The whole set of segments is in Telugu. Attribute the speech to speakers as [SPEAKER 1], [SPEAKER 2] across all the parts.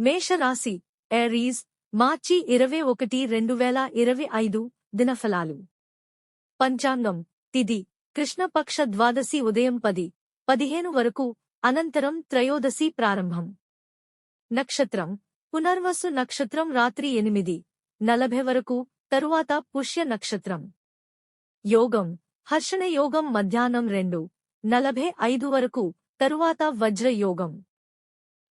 [SPEAKER 1] మేషరాశి ఏరీస్ మార్చి ఇరవై ఒకటి రెండు వేల ఇరవై ఐదు దినఫలాలు. పంచాంగం తిది కృష్ణపక్ష ద్వాదశి ఉదయం పది పదిహేను వరకు అనంతరం త్రయోదశి ప్రారంభం. నక్షత్రం పునర్వసు నక్షత్రం రాత్రి ఎనిమిది నలభై వరకు తరువాత పుష్య నక్షత్రం. యోగం హర్షణ యోగం మధ్యాహ్నం రెండు నలభై ఐదు వరకు తరువాత వజ్రయోగం.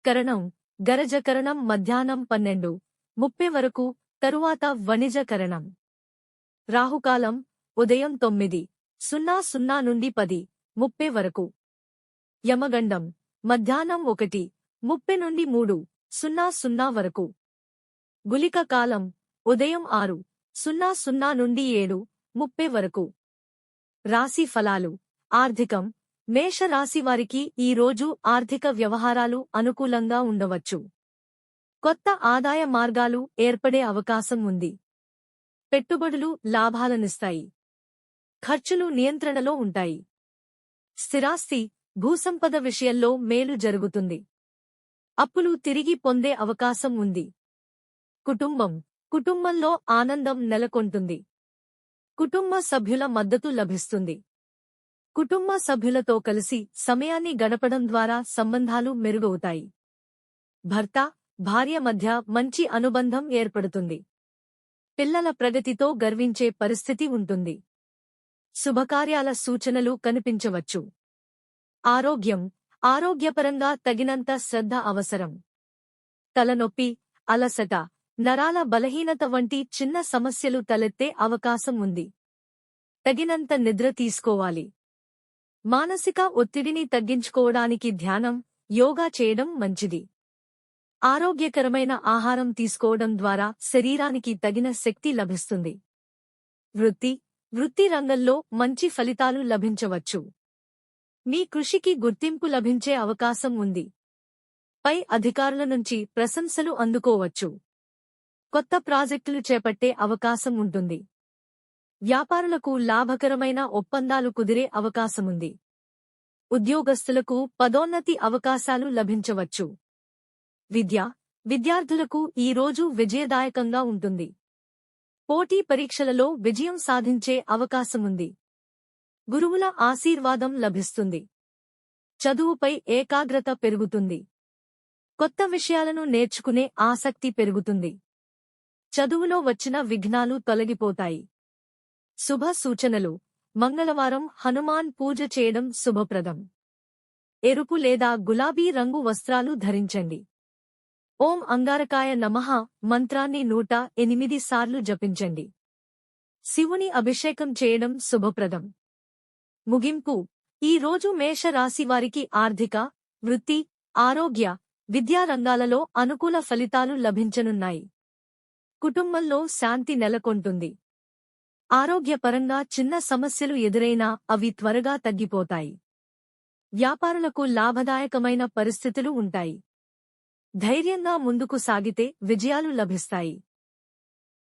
[SPEAKER 1] కరణం గరజకరణం మధ్యాహ్నం పన్నెండు. ముప్పై వరకు తరువాత వణిజకరణం. రాహుకాలం ఉదయం తొమ్మిది. సున్నా సున్నా నుండి పది. ముప్పై వరకు. యమగండం మధ్యాహ్నం ఒకటి. ముప్పై నుండి మూడు. సున్నా సున్నా వరకు. గులిక కాలం ఉదయం ఆరు. సున్నా సున్నా నుండి ఏడు. ముప్పై వరకు. రాశి ఫలాలు. ఆర్థికం మేషరాశి వారికి ఈ రోజు ఆర్థిక వ్యవహారాలు అనుకూలంగా ఉండవచ్చు. కొత్త ఆదాయ మార్గాలు ఏర్పడే అవకాశం ఉంది. పెట్టుబడులు లాభాలనిస్తాయి. ఖర్చులు నియంత్రణలో ఉంటాయి. స్థిరాస్తి భూసంపద విషయంలో మేలు జరుగుతుంది. అప్పులు తిరిగి పొందే అవకాశం ఉంది. కుటుంబం కుటుంబంలో ఆనందం నెలకొంటుంది. కుటుంబ సభ్యుల మద్దతు లభిస్తుంది. కుటుంబ సభ్యులతో కలిసి సమయాన్ని గడపడం ద్వారా సంబంధాలు మెరుగవుతాయి. భర్త భార్య మధ్య మంచి అనుబంధం ఏర్పడుతుంది. పిల్లల ప్రగతితో గర్వించే పరిస్థితి ఉంటుంది. శుభకార్యాల సూచనలు కనిపించవచ్చు. ఆరోగ్యం ఆరోగ్యపరంగా తగినంత శ్రద్ధ అవసరం. తలనొప్పి అలసట నరాల బలహీనత వంటి చిన్న సమస్యలు తలెత్తే అవకాశం ఉంది. తగినంత నిద్ర తీసుకోవాలి. మానసిక ఒత్తిడిని తగ్గించుకోవడానికి ధ్యానం యోగా చేయడం మంచిది. ఆరోగ్యకరమైన ఆహారం తీసుకోవడం ద్వారా శరీరానికి తగిన శక్తి లభిస్తుంది. వృత్తి వృత్తి రంగంలో మంచి ఫలితాలు లభించవచ్చు. మీ కృషికి గుర్తింపు లభించే అవకాశం ఉంది. పై అధికారుల నుంచి ప్రశంసలు అందుకోవచ్చు. కొత్త ప్రాజెక్టులు చేపట్టే అవకాశం ఉంటుంది. వ్యాపారులకు లాభకరమైన ఒప్పందాలు కుదిరే అవకాశముంది. ఉద్యోగస్తులకు పదోన్నతి అవకాశాలు లభించవచ్చు. విద్య విద్యార్థులకు ఈ రోజు విజయదాయకంగా ఉంటుంది. పోటీ పరీక్షలలో విజయం సాధించే అవకాశముంది. గురువుల ఆశీర్వాదం లభిస్తుంది. చదువుపై ఏకాగ్రత పెరుగుతుంది. కొత్త విషయాలను నేర్చుకునే ఆసక్తి పెరుగుతుంది. చదువులో వచ్చిన విఘ్నాలు తొలగిపోతాయి. శుభ సూచనలు మంగళవారం హనుమాన్ పూజ చేయడం శుభప్రదం. ఎరుపు లేదా గులాబీ రంగు వస్త్రాలు ధరించండి. ఓం అంగారకాయ నమః మంత్రాన్ని నూట ఎనిమిది సార్లు జపించండి. శివుని అభిషేకం చేయడం శుభప్రదం. ముగింపు. ఈ రోజు మేష రాశివారికి ఆర్థిక వృత్తి ఆరోగ్య విద్యా రంగాలలో అనుకూల ఫలితాలు లభించనున్నాయి. కుటుంబంలో శాంతి నెలకొంటుంది. ఆరోగ్యపరంగా చిన్న సమస్యలు ఎదురైనా అవి త్వరగా తగ్గిపోతాయి. వ్యాపారులకు లాభదాయకమైన పరిస్థితులు ఉంటాయి. ధైర్యంగా ముందుకు సాగితే విజయాలు లభిస్తాయి.